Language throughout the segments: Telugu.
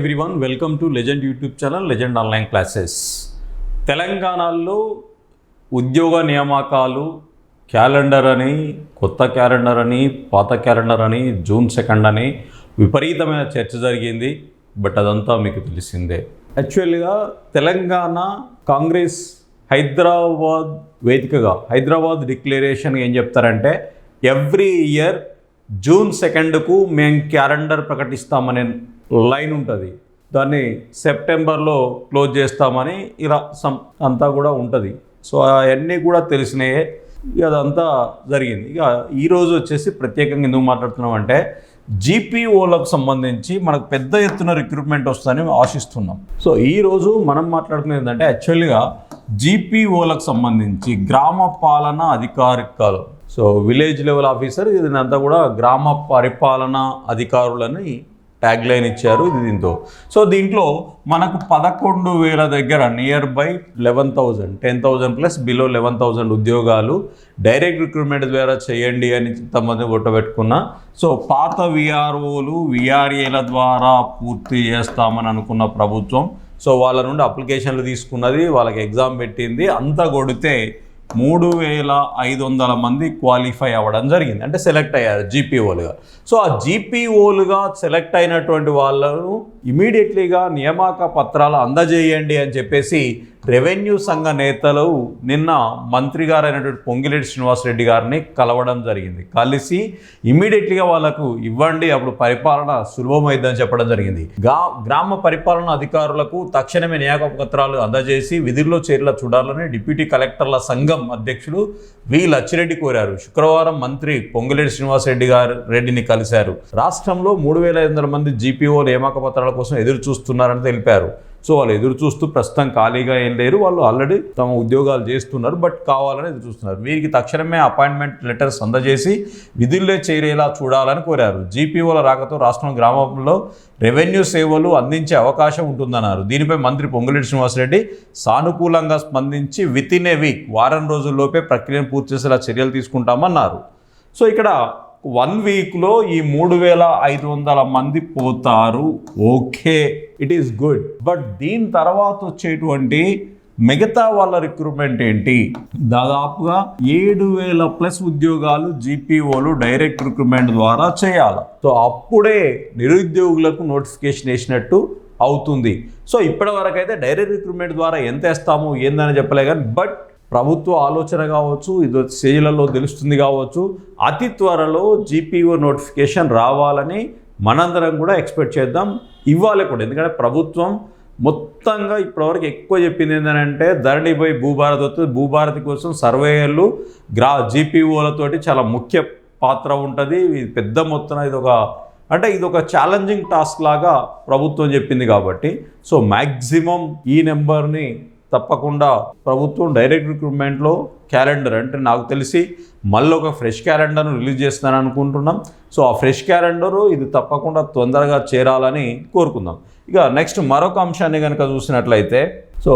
Everyone welcome to legend YouTube channel legend online classes తెలంగాణలో ఉద్యోగ నియామకాలు క్యాలెండర్ అని కొత్త క్యాలెండర్ అని పాత క్యాలెండర్ అని జూన్ సెకండ్ అని విపరీతమైన చర్చ జరిగింది. బట్ అదంతా మీకు తెలిసిందే. యాక్చువల్గా తెలంగాణ కాంగ్రెస్ హైదరాబాద్ వేదికగా హైదరాబాద్ డిక్లరేషన్ ఏం చెప్తారంటే ఎవ్రీ ఇయర్ జూన్ సెకండ్కు మేము క్యాలెండర్ ప్రకటిస్తామనే లైన్ ఉంటుంది. దాన్ని సెప్టెంబర్లో క్లోజ్ చేస్తామని ఇలా సమ్ అంతా కూడా ఉంటుంది. సో అవన్నీ కూడా తెలిసినాయే. ఇక అదంతా జరిగింది. ఇక ఈరోజు వచ్చేసి ప్రత్యేకంగా ఎందుకు మాట్లాడుతున్నాం అంటే జీపీఓలకు సంబంధించి మనకు పెద్ద ఎత్తున రిక్రూట్మెంట్ వస్తుందని ఆశిస్తున్నాం. సో ఈరోజు మనం మాట్లాడుకునేది ఏంటంటే యాక్చువల్గా జీపీఓలకు సంబంధించి గ్రామ పాలన అధికారికాలు సో విలేజ్ లెవెల్ ఆఫీసర్ ఇదంతా కూడా గ్రామ పరిపాలన అధికారులని ట్యాగ్ లైన్ ఇచ్చారు ఇది దీంతో. సో దీంట్లో మనకు పదకొండు వేల దగ్గర near by eleven thousand ten thousand plus below eleven thousand ఉద్యోగాలు డైరెక్ట్ రిక్రూట్మెంట్ ద్వారా చేయండి అని ఇంతమంది కొట్టబెట్టుకున్న సో పాత విఆర్ఓలు విఆర్ఏల ద్వారా పూర్తి చేస్తామని అనుకున్న ప్రభుత్వం. సో వాళ్ళ నుండి అప్లికేషన్లు తీసుకున్నది వాళ్ళకి ఎగ్జామ్ పెట్టింది అంతా కొడితే మూడు వేల ఐదు వందల మంది క్వాలిఫై అవ్వడం జరిగింది. అంటే సెలెక్ట్ అయ్యారు జీపీఓలుగా సో ఆ జీపీఓలుగా సెలెక్ట్ అయినటువంటి వాళ్ళను ఇమీడియట్లీగా నియామక పత్రాలు అందజేయండి అని చెప్పేసి రెవెన్యూ సంఘ నేతలు నిన్న మంత్రి గారైనటువంటి పొంగిరెడ్డి శ్రీనివాసరెడ్డి గారిని కలవడం జరిగింది. కలిసి ఇమ్మీడియట్లీగా వాళ్ళకు ఇవ్వండి అప్పుడు పరిపాలన సులభమైందని చెప్పడం జరిగింది. గా గ్రామ పరిపాలన అధికారులకు తక్షణమే నియామక పత్రాలు అందజేసి విధుల్లో చేరిలా చూడాలని డిప్యూటీ కలెక్టర్ల సంఘం అధ్యక్షుడు వి. లచ్చిరెడ్డి కోరారు. శుక్రవారం మంత్రి పొంగిరెడ్డి శ్రీనివాసరెడ్డి గారు రెడ్డిని కలిశారు. రాష్ట్రంలో మూడు వేల ఐదు వందల మంది జీపీఓ నియామక పత్రాల కోసం ఎదురు చూస్తున్నారని తెలిపారు. సో వాళ్ళు ఎదురు చూస్తూ ప్రస్తుతం ఖాళీగా ఏం లేరు. వాళ్ళు ఆల్రెడీ తమ ఉద్యోగాలు చేస్తున్నారు. బట్ కావాలని ఎదురు చూస్తున్నారు. వీరికి తక్షణమే అపాయింట్మెంట్ లెటర్స్ అందజేసి విధుల్లో చేరేలా చూడాలని కోరారు. జీపీఓల రాకతో రాష్ట్రం గ్రామంలో రెవెన్యూ సేవలు అందించే అవకాశం ఉంటుందన్నారు. దీనిపై మంత్రి పొంగులేటి శ్రీనివాసరెడ్డి సానుకూలంగా స్పందించి విత్ ఇన్ ఏ వీక్ వారం రోజుల్లోపే ప్రక్రియను పూర్తి చేసేలా చర్యలు తీసుకుంటామన్నారు. సో ఇక్కడ వన్ వీక్లో ఈ మూడు వేల ఐదు వందల మంది పోతారు. Okay. It is good but దీని తర్వాత వచ్చేటువంటి మిగతా వాళ్ళ రిక్రూట్మెంట్ ఏంటి? దాదాపుగా ఏడు వేల ప్లస్ ఉద్యోగాలు జీపీఓలు డైరెక్ట్ రిక్రూట్మెంట్ ద్వారా చేయాలి. సో అప్పుడే నిరుద్యోగులకు నోటిఫికేషన్ వేసినట్టు అవుతుంది. సో ఇప్పటి వరకు అయితే డైరెక్ట్ రిక్రూట్మెంట్ ద్వారా ఎంత వేస్తాము ఏందని చెప్పలే కానీ బట్ ప్రభుత్వ ఆలోచన కావచ్చు ఇది స్టేజ్లలో తెలుస్తుంది కావచ్చు అతి త్వరలో జీపీఓ నోటిఫికేషన్ రావాలని మనందరం కూడా ఎక్స్పెక్ట్ చేద్దాం. ఇవ్వాలి కూడా. ఎందుకంటే ప్రభుత్వం మొత్తంగా ఇప్పటివరకు ఎక్కువ చెప్పింది ఏంటంటే ధరణి పోయి భూభారతి వస్తుంది భూభారతి కోసం సర్వేయర్లు గ్రా జీపీఓలతోటి చాలా ముఖ్య పాత్ర ఉంటుంది. ఇది పెద్ద మొత్తం ఇది ఒక అంటే ఇది ఒక ఛాలెంజింగ్ టాస్క్ లాగా ప్రభుత్వం చెప్పింది కాబట్టి. సో మ్యాక్సిమం ఈ నెంబర్ని తప్పకుండా ప్రభుత్వం డైరెక్ట్ రిక్రూట్మెంట్లో క్యాలెండర్ అంటే నాకు తెలిసి మళ్ళీ ఒక ఫ్రెష్ క్యాలెండర్ను రిలీజ్ చేస్తాను అనుకుంటున్నాం. సో ఆ ఫ్రెష్ క్యాలెండరు ఇది తప్పకుండా తొందరగా చేరాలని కోరుకుందాం. ఇక నెక్స్ట్ మరొక అంశాన్ని కనుక చూసినట్లయితే సో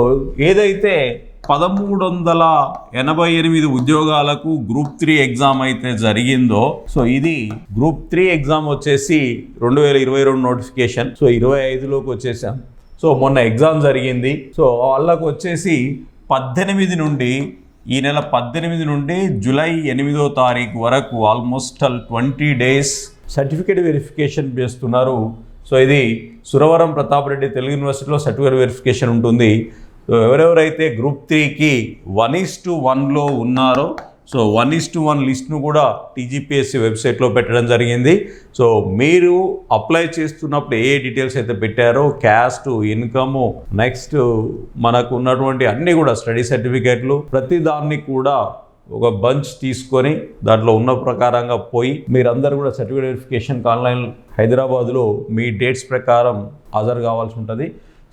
ఏదైతే పదమూడు వందల ఎనభై ఎనిమిది ఉద్యోగాలకు గ్రూప్ త్రీ ఎగ్జామ్ అయితే జరిగిందో సో ఇది గ్రూప్ త్రీ ఎగ్జామ్ వచ్చేసి రెండు వేల ఇరవై రెండు నోటిఫికేషన్. సో ఇరవై ఐదులోకి వచ్చేసాం. సో మొన్న ఎగ్జామ్ జరిగింది. సో వాళ్ళకు వచ్చేసి పద్దెనిమిది నుండి ఈ నెల పద్దెనిమిది నుండి జూలై ఎనిమిదో తారీఖు వరకు almost all twenty days certificate verification చేస్తున్నారు. సో ఇది సురవరం ప్రతాప్ రెడ్డి తెలుగు యూనివర్సిటీలో సర్టిఫికేట్ వెరిఫికేషన్ ఉంటుంది. సో ఎవరెవరైతే గ్రూప్ త్రీకి వన్ ఈస్ టు వన్లో ఉన్నారో so one is to one లిస్ట్ను కూడా టీజీపీఎస్సీ వెబ్సైట్లో పెట్టడం జరిగింది. సో మీరు అప్లై చేస్తున్నప్పుడు ఏ డీటెయిల్స్ అయితే పెట్టారో క్యాస్ట్ ఇన్కమ్ నెక్స్ట్ మనకు ఉన్నటువంటి అన్నీ కూడా స్టడీ సర్టిఫికేట్లు ప్రతి దాన్ని కూడా ఒక బంచ్ తీసుకొని దాంట్లో ఉన్న ప్రకారంగా పోయి మీరందరూ కూడా సర్టిఫికేట్ వెరిఫికేషన్ ఆన్లైన్ హైదరాబాద్లో మీ డేట్స్ ప్రకారం హాజరు కావాల్సి ఉంటుంది.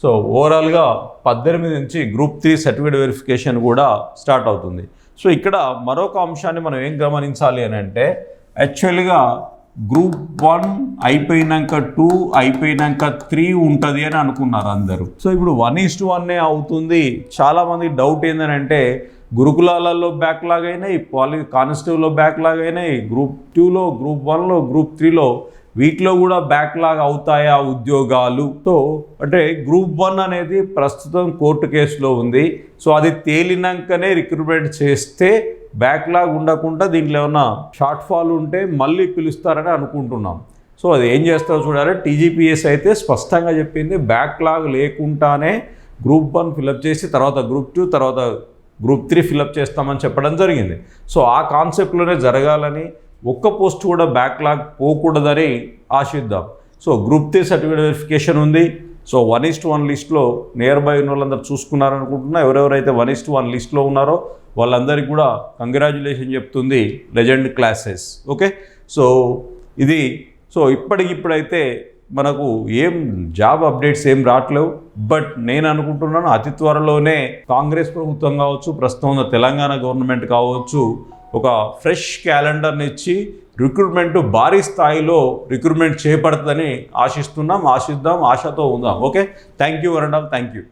సో ఓవరాల్గా పద్దెనిమిది నుంచి గ్రూప్ త్రీ సర్టిఫికేట్ వెరిఫికేషన్ కూడా స్టార్ట్ అవుతుంది. సో ఇక్కడ మరొక అంశాన్ని మనం ఏం గమనించాలి అని అంటే యాక్చువల్గా గ్రూప్ వన్ అయిపోయినాక టూ అయిపోయినాక త్రీ ఉంటుంది అని అనుకున్నారు అందరూ. సో ఇప్పుడు వన్ ఈస్ టు వన్నే అవుతుంది. చాలామంది డౌట్ ఏంటంటే గురుకులాలలో బ్యాక్లాగ్ అయినాయి పాలి కానిస్టేబుల్లో బ్యాక్లాగ్ అయినాయి గ్రూప్ టూలో గ్రూప్ వన్లో గ్రూప్ త్రీలో వీటిలో కూడా బ్యాక్లాగ్ అవుతాయా ఉద్యోగాలుతో అంటే గ్రూప్ వన్ అనేది ప్రస్తుతం కోర్టు కేసులో ఉంది. సో అది తేలినాకనే రిక్రూట్మెంట్ చేస్తే బ్యాక్లాగ్ ఉండకుండా దీంట్లో ఏమన్నా షార్ట్ ఫాల్ ఉంటే మళ్ళీ పిలుస్తారని అనుకుంటున్నాం. సో అది ఏం చేస్తారో చూడాలి. టీజీపీఎస్ అయితే స్పష్టంగా చెప్పింది బ్యాక్లాగ్ లేకుండానే గ్రూప్ వన్ ఫిలప్ చేసి తర్వాత గ్రూప్ టూ తర్వాత గ్రూప్ త్రీ ఫిలప్ చేస్తామని చెప్పడం జరిగింది. సో ఆ కాన్సెప్ట్లోనే జరగాలని ఒక్క పోస్ట్ కూడా బ్యాక్లాగ్ పోకూడదని ఆశిద్దాం so group three certificate verification ఉంది. సో వన్ ఇస్ట్ వన్ లిస్ట్లో నియర్ బై ఉన్న వాళ్ళందరూ చూసుకున్నారనుకుంటున్నా. ఎవరెవరైతే వన్ ఇస్ట్ వన్ లిస్ట్లో ఉన్నారో వాళ్ళందరికీ కూడా కంగ్రాచులేషన్ చెప్తుంది లెజెండ్ క్లాసెస్ ఓకే సో ఇది సో ఇప్పటికిప్పుడైతే మనకు ఏం జాబ్ అప్డేట్స్ ఏం రావట్లేవు. బట్ నేను అనుకుంటున్నాను అతి త్వరలోనే కాంగ్రెస్ ప్రభుత్వం కావచ్చు ప్రస్తుతం ఉన్న తెలంగాణ గవర్నమెంట్ కావచ్చు ఒక ఫ్రెష్ క్యాలెండర్ని ఇచ్చి రిక్రూట్మెంట్ భారీ స్థాయిలో రిక్రూట్మెంట్ చేపడుతుందని ఆశిస్తున్నాం ఆశిద్దాం ఆశతో ఉందాం. ఓకే? థ్యాంక్ యూ వరండాల్ థ్యాంక్ యూ